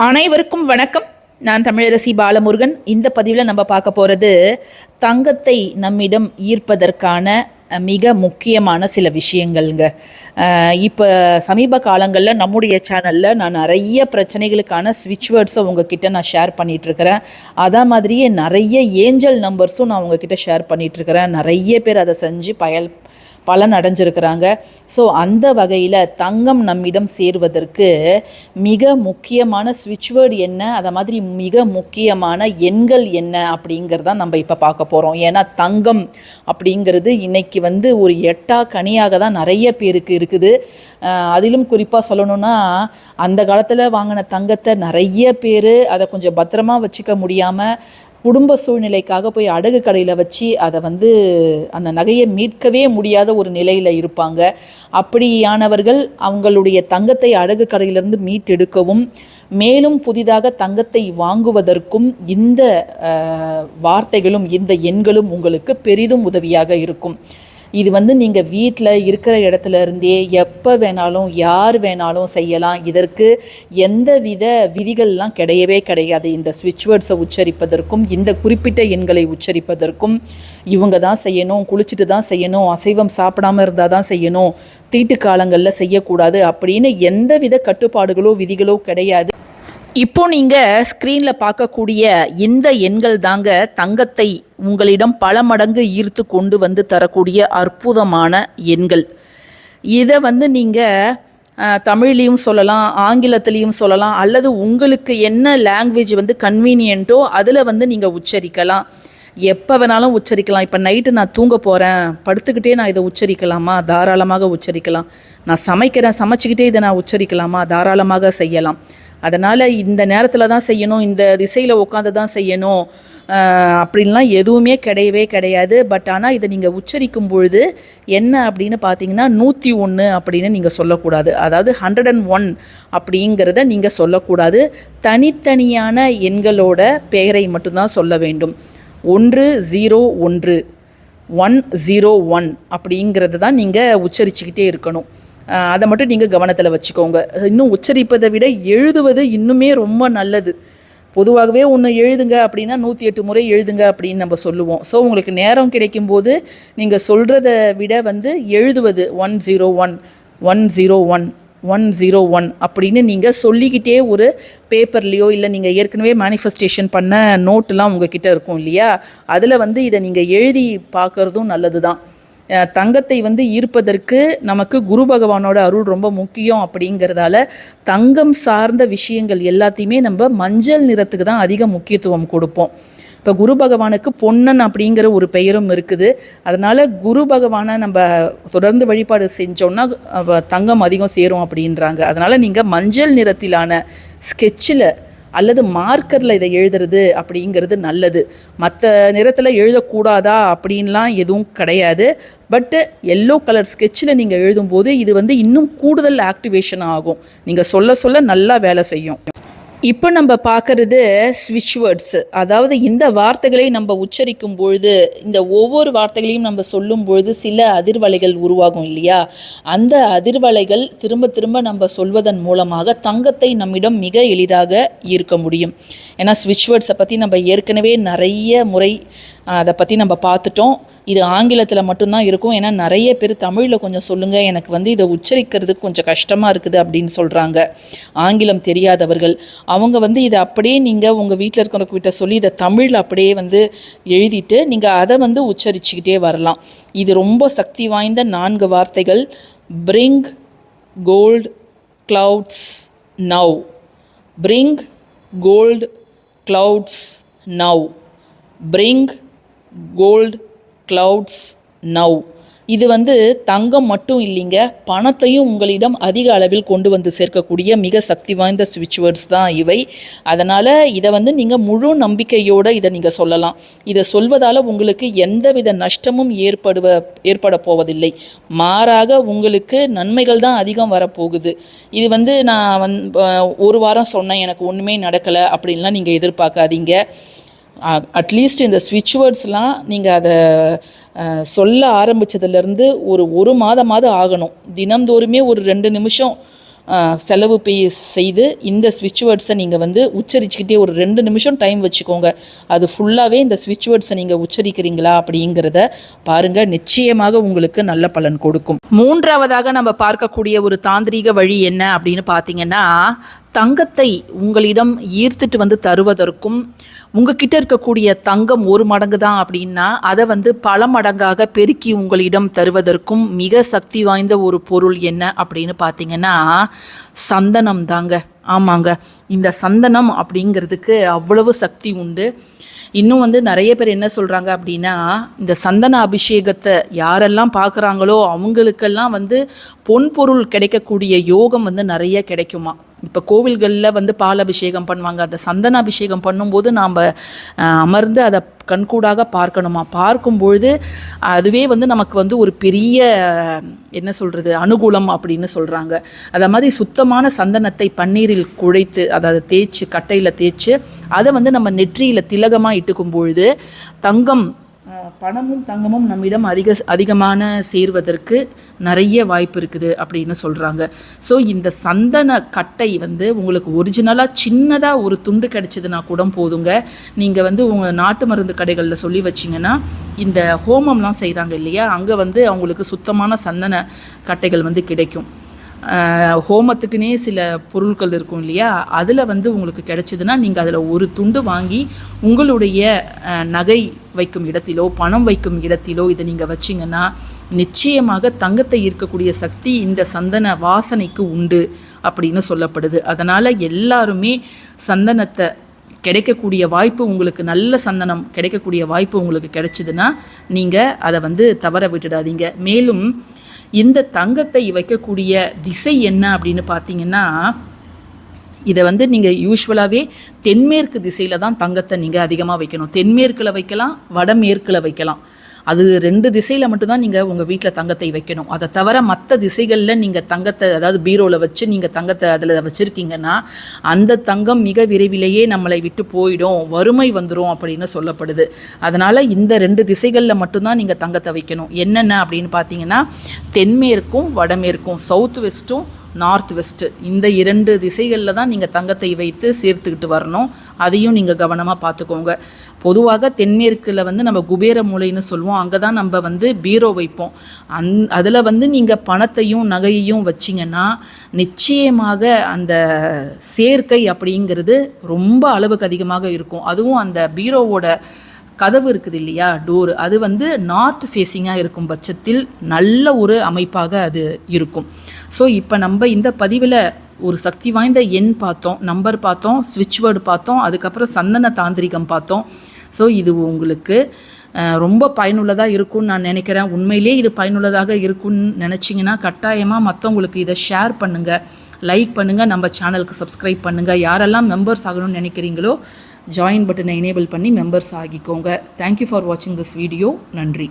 அனைவருக்கும் வணக்கம். நான் தமிழரசி பாலமுருகன். இந்த பதிவில் நம்ம பார்க்க போகிறது தங்கத்தை நம்மிடம் ஈர்ப்பதற்கான மிக முக்கியமான சில விஷயங்கள்ங்க. இப்போ சமீப காலங்களில் நம்முடைய சேனலில் நான் நிறைய பிரச்சனைகளுக்கான ஸ்விட்ச் வேர்ட்ஸை உங்ககிட்ட நான் ஷேர் பண்ணிகிட்ருக்கிறேன் அதே மாதிரியே நிறைய ஏஞ்சல் நம்பர்ஸும் நான் உங்ககிட்ட ஷேர் பண்ணிகிட்ருக்கிறேன் நிறைய பேர் அதை செஞ்சு பயல் பலன் அடைஞ்சிருக்கிறாங்க. ஸோ அந்த வகையில் தங்கம் நம்மிடம் சேர்வதற்கு மிக முக்கியமான ஸ்விட்ச் வேர்டு என்ன? அதை மாதிரி மிக முக்கியமான எண்கள் என்ன? அப்படிங்கிறத நம்ம இப்போ பார்க்க போகிறோம் ஏன்னா தங்கம் அப்படிங்கிறது இன்னைக்கு வந்து ஒரு எட்டா கனியாக தான் நிறைய பேருக்கு இருக்குது. அதிலும் குறிப்பாக சொல்லணும்னா அந்த காலத்தில் வாங்கின தங்கத்தை நிறைய பேர் அதை கொஞ்சம் பத்திரமா வச்சுக்க முடியாமல் குடும்ப சூழ்நிலைக்காக போய் அடகு கடையில் வச்சு அதை வந்து அந்த நகையை மீட்கவே முடியாத ஒரு நிலையில் இருப்பாங்க. அப்படியானவர்கள் அவங்களுடைய தங்கத்தை அடகு கடையிலிருந்து மீட்டெடுக்கவும் மேலும் புதிதாக தங்கத்தை வாங்குவதற்கும் இந்த வார்த்தைகளும் இந்த எண்களும் உங்களுக்கு பெரிதும் உதவியாக இருக்கும். இது வந்து நீங்கள் வீட்டில் இருக்கிற இடத்துல இருந்தே எப்போ வேணாலும் யார் வேணாலும் செய்யலாம். இதற்கு எந்த வித விதிகள்லாம் கிடையவே கிடையாது. இந்த ஸ்விட்ச் வேர்ட்ஸை உச்சரிப்பதற்கும் இந்த குறிப்பிட்ட எண்களை உச்சரிப்பதற்கும். இவங்க தான் செய்யணும் குளிச்சுட்டு தான் செய்யணும் அசைவம் சாப்பிடாம இருந்தால் தான் செய்யணும் தீட்டு காலங்களில் செய்யக்கூடாது அப்படின்னு எந்த வித கட்டுப்பாடுகளோ விதிகளோ கிடையாது. இப்போ நீங்கள் ஸ்க்ரீனில் பார்க்கக்கூடிய இந்த எண்கள் தாங்க தங்கத்தை உங்களிடம் பல மடங்கு ஈர்த்து கொண்டு வந்து தரக்கூடிய அற்புதமான எண்கள். இதை வந்து நீங்கள் தமிழ்லையும் சொல்லலாம் ஆங்கிலத்திலையும் சொல்லலாம் அல்லது உங்களுக்கு என்ன லாங்குவேஜ் வந்து கன்வீனியன்ட்டோ அதில் வந்து நீங்கள் உச்சரிக்கலாம். எப்போ வேணாலும் உச்சரிக்கலாம். இப்போ நைட்டு நான் தூங்க போகிறேன் படுத்துக்கிட்டே நான் இதை உச்சரிக்கலாமா? தாராளமாக உச்சரிக்கலாம். நான் சமைக்கிறேன் சமைச்சிக்கிட்டே இதை நான் உச்சரிக்கலாமா? தாராளமாக செய்யலாம். அதனால் இந்த நேரத்தில் தான் செய்யணும் இந்த திசையில் உட்காந்து தான் செய்யணும். அப்படின்லாம் எதுவுமே கிடையவே கிடையாது. பட் ஆனால் இதை நீங்கள் உச்சரிக்கும் பொழுது என்ன அப்படின்னு பார்த்தீங்கன்னா நூற்றி ஒன்று அப்படின்னு நீங்கள் சொல்லக்கூடாது. அதாவது ஹண்ட்ரட் அண்ட் ஒன் அப்படிங்கிறத நீங்கள் சொல்லக்கூடாது. தனித்தனியான எண்களோட பெயரை மட்டும்தான் சொல்ல வேண்டும். ஒன்று ஜீரோ ஒன்று ஒன் ஜீரோ ஒன் அப்படிங்கிறது தான் நீங்கள் உச்சரிச்சுக்கிட்டே இருக்கணும். அதை மட்டும் நீங்கள் கவனத்தில் வச்சுக்கோங்க. இன்னும் உச்சரிப்பதை விட எழுதுவது இன்னுமே ரொம்ப நல்லது. பொதுவாகவே ஒன்று எழுதுங்க அப்படின்னா நூற்றி எட்டு முறை எழுதுங்க அப்படின்னு நம்ம சொல்லுவோம். ஸோ உங்களுக்கு நேரம் கிடைக்கும்போது நீங்கள் சொல்கிறத விட வந்து எழுதுவது one zero one one zero one one zero one அப்படின்னு நீங்கள் சொல்லிக்கிட்டே ஒரு பேப்பர்லேயோ இல்லை நீங்கள் ஏற்கனவே மேனிஃபெஸ்டேஷன் பண்ண நோட்டெலாம் உங்ககிட்ட இருக்கும் இல்லையா? அதில் வந்து இதை நீங்கள் எழுதி பார்க்குறதும் நல்லது தான் தங்கத்தை வந்து ஈர்ப்பதற்கு நமக்கு குரு பகவானோட அருள் ரொம்ப முக்கியம் அப்படிங்கிறதால தங்கம் சார்ந்த விஷயங்கள் எல்லாத்தையுமே நம்ம மஞ்சள் நிறத்துக்கு தான் அதிக முக்கியத்துவம் கொடுப்போம். இப்போ குரு பகவானுக்கு பொன்னன் அப்படிங்கிற ஒரு பெயரும் இருக்குது. அதனால குரு பகவானை நம்ம தொடர்ந்து வழிபாடு செஞ்சோன்னா தங்கம் அதிகம் சேரும் அப்படின்றாங்க. அதனால நீங்கள் மஞ்சள் நிறத்திலான ஸ்கெட்சில் அல்லது மார்க்கரில் இதை எழுதுறது அப்படிங்கிறது நல்லது. மற்ற நிறத்தில் எழுதக்கூடாதா அப்படின்லாம் எதுவும் கிடையாது. பட்டு எல்லோ கலர் ஸ்கெட்சில் நீங்கள் எழுதும்போது இது வந்து இன்னும் கூடுதல் ஆக்டிவேஷன் ஆகும். நீங்கள் சொல்ல சொல்ல நல்லா வேலை செய்யும். இப்போ நம்ம பார்க்கறது ஸ்விட்ச் வேர்ட்ஸு அதாவது இந்த வார்த்தைகளை நம்ம உச்சரிக்கும் பொழுது இந்த ஒவ்வொரு வார்த்தைகளையும் நம்ம சொல்லும் பொழுது சில அதிர்வலைகள் உருவாகும் இல்லையா? அந்த அதிர்வலைகள் திரும்ப திரும்ப நம்ம சொல்வதன் மூலமாக தங்கத்தை நம்மிடம் மிக எளிதாக ஈர்க்க முடியும். ஏன்னா ஸ்விட்ச் வேர்ட்ஸை பற்றி நம்ம ஏற்கனவே நிறைய முறை அதை பற்றி நம்ம பார்த்துட்டோம். இது ஆங்கிலத்தில் மட்டும்தான் இருக்கும். ஏன்னா நிறைய பேர் தமிழில் கொஞ்சம் சொல்லுங்கள் எனக்கு வந்து இதை உச்சரிக்கிறதுக்கு கொஞ்சம் கஷ்டமாக இருக்குது அப்படின்னு சொல்கிறாங்க ஆங்கிலம் தெரியாதவர்கள். அவங்க வந்து இதை அப்படியே நீங்கள் உங்கள் வீட்டில் இருக்கிறவங்க கிட்ட சொல்லி இதை தமிழில் அப்படியே வந்து எழுதிட்டு நீங்கள் அதை வந்து உச்சரிச்சுக்கிட்டே வரலாம். இது ரொம்ப சக்தி வாய்ந்த நான்கு வார்த்தைகள். Bring gold clouds now bring gold clouds now bring gold clouds now இது வந்து தங்கம் மட்டும் இல்லைங்க. பணத்தையும் உங்களிடம் அதிக அளவில் கொண்டு வந்து சேர்க்கக்கூடிய மிக சக்தி வாய்ந்த ஸ்விட்ச் வேர்ட்ஸ் தான் இவை. அதனால் இதை வந்து நீங்கள் முழு நம்பிக்கையோடு இதை நீங்கள் சொல்லலாம். இதை சொல்வதால் உங்களுக்கு எந்தவித நஷ்டமும் ஏற்படுவ ஏற்பட போவதில்லை. மாறாக உங்களுக்கு நன்மைகள் தான் அதிகம் வரப்போகுது. இது வந்து நான் வந் ஒரு வாரம் சொன்னேன் எனக்கு ஒன்றுமே நடக்கலை அப்படின்லாம் நீங்கள் எதிர்பார்க்காதீங்க. அட்லீஸ்ட் இந்த ஸ்விட்ச் வேர்ட்ஸ்லாம் நீங்கள் அதை சொல்ல ஆரம்பிச்சதுலேருந்து ஒரு ஒரு மாதமாவது ஆகணும். தினம்தோறுமே ஒரு ரெண்டு நிமிஷம் செலவு பே செய்து இந்த ஸ்விட்ச் வேர்ட்ஸை நீங்கள் வந்து உச்சரிச்சுக்கிட்டே ஒரு ரெண்டு நிமிஷம் டைம் வச்சுக்கோங்க. அது ஃபுல்லாகவே இந்த ஸ்விட்ச் வேர்ட்ஸை நீங்கள் உச்சரிக்கிறீங்களா அப்படிங்கிறத பாருங்கள் நிச்சயமாக உங்களுக்கு நல்ல பலன் கொடுக்கும். மூன்றாவதாக நம்ம பார்க்கக்கூடிய ஒரு தாந்திரீக வழி என்ன அப்படின்னு பார்த்தீங்கன்னா தங்கத்தை உங்களிடம் ஈர்த்துட்டு வந்து தருவதற்கும் உங்ககிட்ட இருக்கக்கூடிய தங்கம் ஒரு மடங்கு தான் அப்படின்னா அதை வந்து பல மடங்காக பெருக்கி உங்களிடம் தருவதற்கும் மிக சக்தி வாய்ந்த ஒரு பொருள் என்ன அப்படின்னு பார்த்தீங்கன்னா சந்தனம் தாங்க. ஆமாங்க. இந்த சந்தனம் அப்படிங்கிறதுக்கு அவ்வளவு சக்தி உண்டு. இன்னும் வந்து நிறைய பேர் என்ன சொல்கிறாங்க அப்படின்னா இந்த சந்தன அபிஷேகத்தை யாரெல்லாம் பார்க்குறாங்களோ அவங்களுக்கெல்லாம் வந்து பொன் பொருள் கிடைக்கக்கூடிய யோகம் வந்து நிறைய கிடைக்குமா? இப்போ கோவில்களில் வந்து பால் அபிஷேகம் பண்ணுவாங்க. அந்த சந்தன அபிஷேகம் பண்ணும்போது நாம் அமர்ந்து அதை கண்கூடாக பார்க்கணுமா? பார்க்கும்பொழுது அதுவே வந்து நமக்கு வந்து ஒரு பெரிய என்ன சொல்கிறது அனுகூலம் அப்படின்னு சொல்கிறாங்க அதை மாதிரி சுத்தமான சந்தனத்தை பன்னீரில் குழைத்து அதை தேய்ச்சி கட்டையில் தேய்ச்சி அதை வந்து நம்ம நெற்றியில் திலகமாக இட்டுக்கும் பொழுது தங்கம் பணமும் தங்கமும் நம்மிடம் அதிக அதிகமான சேர்வதற்கு நிறைய வாய்ப்பு இருக்குது அப்படின்னு சொல்கிறாங்க ஸோ இந்த சந்தன கட்டை வந்து உங்களுக்கு ஒரிஜினலாக சின்னதாக ஒரு துண்டு கிடைச்சதுன்னா கூட போதுங்க. நீங்கள் வந்து உங்கள் நாட்டு மருந்து கடைகளில் சொல்லி வச்சிங்கன்னா இந்த ஹோமம்லாம் செய்கிறாங்க இல்லையா? அங்கே வந்து அவங்களுக்கு சுத்தமான சந்தன கட்டைகள் வந்து கிடைக்கும். ஹோமத்துக்குனே சில பொருட்கள் இருக்கும் இல்லையா? அதில் வந்து உங்களுக்கு கிடைச்சதுன்னா நீங்கள் அதில் ஒரு துண்டு வாங்கி உங்களுடைய நகை வைக்கும் இடத்திலோ பணம் வைக்கும் இடத்திலோ இதை நீங்கள் வச்சிங்கன்னா நிச்சயமாக தங்கத்தை ஈர்க்கக்கூடிய சக்தி இந்த சந்தன வாசனைக்கு உண்டு அப்படின்னு சொல்லப்படுது. அதனால் எல்லாருமே சந்தனத்தை கிடைக்கக்கூடிய வாய்ப்பு உங்களுக்கு நல்ல சந்தனம் கிடைக்கக்கூடிய வாய்ப்பு உங்களுக்கு கிடைச்சதுன்னா நீங்கள் அதை வந்து தவற விட்டுடாதீங்க. மேலும் இந்த தங்கத்தை வைக்கக்கூடிய திசை என்ன அப்படின்னு பார்த்தீங்கன்னா இதை வந்து நீங்கள் யூஸ்வலாகவே தென்மேற்கு திசையில் தான் தங்கத்தை நீங்கள் அதிகமாக வைக்கணும். தென்மேற்கில் வைக்கலாம் வடமேற்கில் வைக்கலாம். அது ரெண்டு திசையில் மட்டும்தான் நீங்கள் உங்கள் வீட்டில் தங்கத்தை வைக்கணும். அதை தவிர மற்ற திசைகளில் நீங்கள் தங்கத்தை அதாவது பீரோவில் வச்சு நீங்கள் தங்கத்தை அதில் வச்சுருக்கீங்கன்னா அந்த தங்கம் மிக விரைவிலேயே நம்மளை விட்டு போயிடும். வறுமை வந்துடும் அப்படின்னு சொல்லப்படுது. அதனால் இந்த ரெண்டு திசைகளில் மட்டும்தான் நீங்கள் தங்கத்தை வைக்கணும். என்னென்ன அப்படின்னு பார்த்தீங்கன்னா தென்மேற்கும் வடமேற்கும் சவுத் வெஸ்ட்டும் நார்த் வெஸ்ட்டு இந்த இரண்டு திசைகளில் தான் நீங்கள் தங்கத்தை வைத்து சேர்த்துக்கிட்டு வரணும். அதையும் நீங்கள் கவனமாக பார்த்துக்கோங்க பொதுவாக தென்மேற்கில் வந்து நம்ம குபேர மூலைன்னு சொல்லுவோம். அங்கே தான் நம்ம வந்து பீரோ வைப்போம். அந் அதில் வந்து நீங்கள் பணத்தையும் நகையையும் வச்சிங்கன்னா நிச்சயமாக அந்த சேர்க்கை அப்படிங்கிறது ரொம்ப அளவுக்கு அதிகமாக இருக்கும். அதுவும் அந்த பீரோவோட கதவு இருக்குது இல்லையா டோர். அது வந்து நார்த் ஃபேஸிங்காக இருக்கும் பட்சத்தில் நல்ல ஒரு அமைப்பாக அது இருக்கும். ஸோ இப்போ நம்ம இந்த பதிவில் ஒரு சக்தி வாய்ந்த எண் பார்த்தோம் நம்பர் பார்த்தோம் ஸ்விட்ச் வேர்டு பார்த்தோம் அதுக்கப்புறம் சந்தன தாந்திரிகம் பார்த்தோம். ஸோ இது உங்களுக்கு ரொம்ப பயனுள்ளதாக இருக்கும்னு நான் நினைக்கிறேன். உண்மையிலே இது பயனுள்ளதாக இருக்கும்னு நினச்சிங்கன்னா கட்டாயமாக மற்றவங்களுக்கு இதை ஷேர் பண்ணுங்கள் லைக் பண்ணுங்கள் நம்ம சேனலுக்கு சப்ஸ்கிரைப் பண்ணுங்கள் யாரெல்லாம் மெம்பர்ஸ் ஆகணும்னு நினைக்கிறீங்களோ ஜாயின் பட்டனை எனேபிள் பண்ணி மெம்பர்ஸ் ஆகிக்கோங்க. தேங்க்யூ ஃபார் வாட்சிங் திஸ் வீடியோ நன்றி.